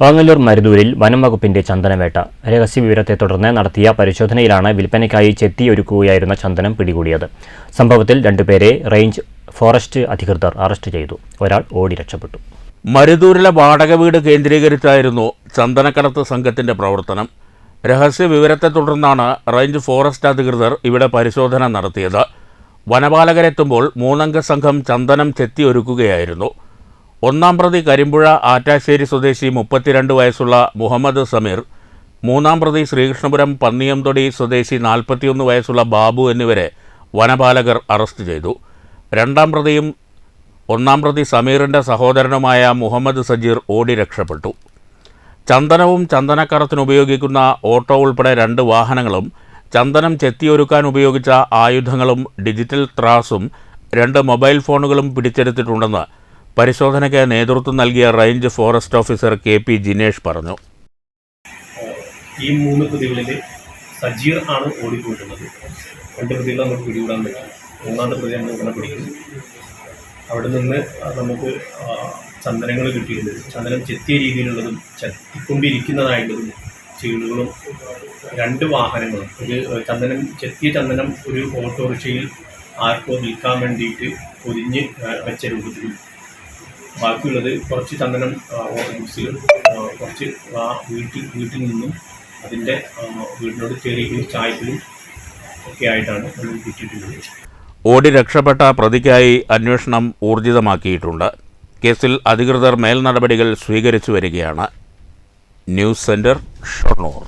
ഓങ്ങല്ലൂർ മരുതൂരിൽ വനംവകുപ്പിന്റെ ചന്ദനവേട്ട. രഹസ്യവിവരത്തെ തുടർന്ന് നടത്തിയ പരിശോധനയിലാണ് വിൽപ്പനയ്ക്കായി ചെത്തിയൊരുക്കുകയായിരുന്ന ചന്ദനം പിടികൂടിയത്. സംഭവത്തിൽ രണ്ടുപേരെ റേഞ്ച് ഫോറസ്റ്റ് അധികൃതർ അറസ്റ്റ് ചെയ്തു. ഒരാൾ ഓടി രക്ഷപ്പെട്ടു. മരുതൂരിലെ വാടക വീട് കേന്ദ്രീകരിച്ചായിരുന്നു ചന്ദനക്കടത്ത് സംഘത്തിന്റെ പ്രവർത്തനം. രഹസ്യ വിവരത്തെ തുടർന്നാണ് റേഞ്ച് ഫോറസ്റ്റ് അധികൃതർ ഇവിടെ പരിശോധന നടത്തിയത്. വനപാലകരെത്തുമ്പോൾ മൂന്നംഗ സംഘം ചന്ദനം ചെത്തിയൊരുക്കുകയായിരുന്നു. ഒന്നാം പ്രതി കരിമ്പുഴ ആറ്റാശ്ശേരി സ്വദേശി മുപ്പത്തിരണ്ട് വയസ്സുള്ള മുഹമ്മദ് സമീർ മൂന്നാം പ്രതി ശ്രീകൃഷ്ണപുരം പന്നിയംതൊടി സ്വദേശി നാൽപ്പത്തിയൊന്ന് വയസ്സുള്ള ബാബു എന്നിവരെ വനപാലകർ അറസ്റ്റ് ചെയ്തു. രണ്ടാം പ്രതിയും ഒന്നാം പ്രതി സമീറിന്റെ സഹോദരനുമായ മുഹമ്മദ് സജീർ ഓടി രക്ഷപ്പെട്ടു. ചന്ദനവും ചന്ദനക്കറത്തിന് ഉപയോഗിക്കുന്ന ഓട്ടോ ഉൾപ്പെടെ രണ്ട് വാഹനങ്ങളും ചന്ദനം ചെത്തിയൊരുക്കാൻ ഉപയോഗിച്ച ആയുധങ്ങളും ഡിജിറ്റൽ ത്രാസും രണ്ട് മൊബൈൽ ഫോണുകളും പിടിച്ചെടുത്തിട്ടുണ്ടെന്ന് പരിശോധനയ്ക്ക് നേതൃത്വം നൽകിയ range forest officer K P Jinesh പറഞ്ഞു. ഈ മൂന്ന് പ്രതികളിൽ സജീർ ആണ് ഓടിപ്പോയിട്ടുള്ളത്. രണ്ട് പ്രതികളെ നമുക്ക് പിടികൂടാൻ പറ്റും. മൂന്നാമത്തെ പ്രതി നമ്മൾ ഉടനെ പിടിക്കും. അവിടെ നിന്ന് നമുക്ക് ചന്ദനങ്ങൾ കിട്ടിയിട്ടുണ്ട്. ചന്ദനം ചെത്തിയ രീതിയിലുള്ളതും ചെത്തിക്കൊണ്ടിരിക്കുന്നതായിട്ടുള്ളതും ചീടുകളും രണ്ട് വാഹനങ്ങളും. ഒരു ചന്ദനം ചെത്തിയ ചന്ദനം ഒരു ഓട്ടോറിക്ഷയിൽ ആർക്കോ വിൽക്കാൻ വേണ്ടിയിട്ട് പൊതിഞ്ഞ് വെച്ച രൂപത്തിലും ബാക്കിയുള്ളത് കുറച്ച് ചന്ദനം ഓഫീസിലും കുറച്ച് ആ വീട്ടിൽ വീട്ടിൽ നിന്നും അതിന്റെ വീടിനോട് ചെറിയ ചായത്തിലും ഒക്കെ ആയിട്ടാണ് നമ്മൾ കിട്ടിയിട്ടുള്ളത്. ഓടി രക്ഷപ്പെട്ട പ്രതിക്കായി അന്വേഷണം ഊർജിതമാക്കിയിട്ടുണ്ട്. കേസിൽ അധികൃതർ മേൽനടപടികൾ സ്വീകരിച്ചു വരികയാണ്. News centre Shoranur.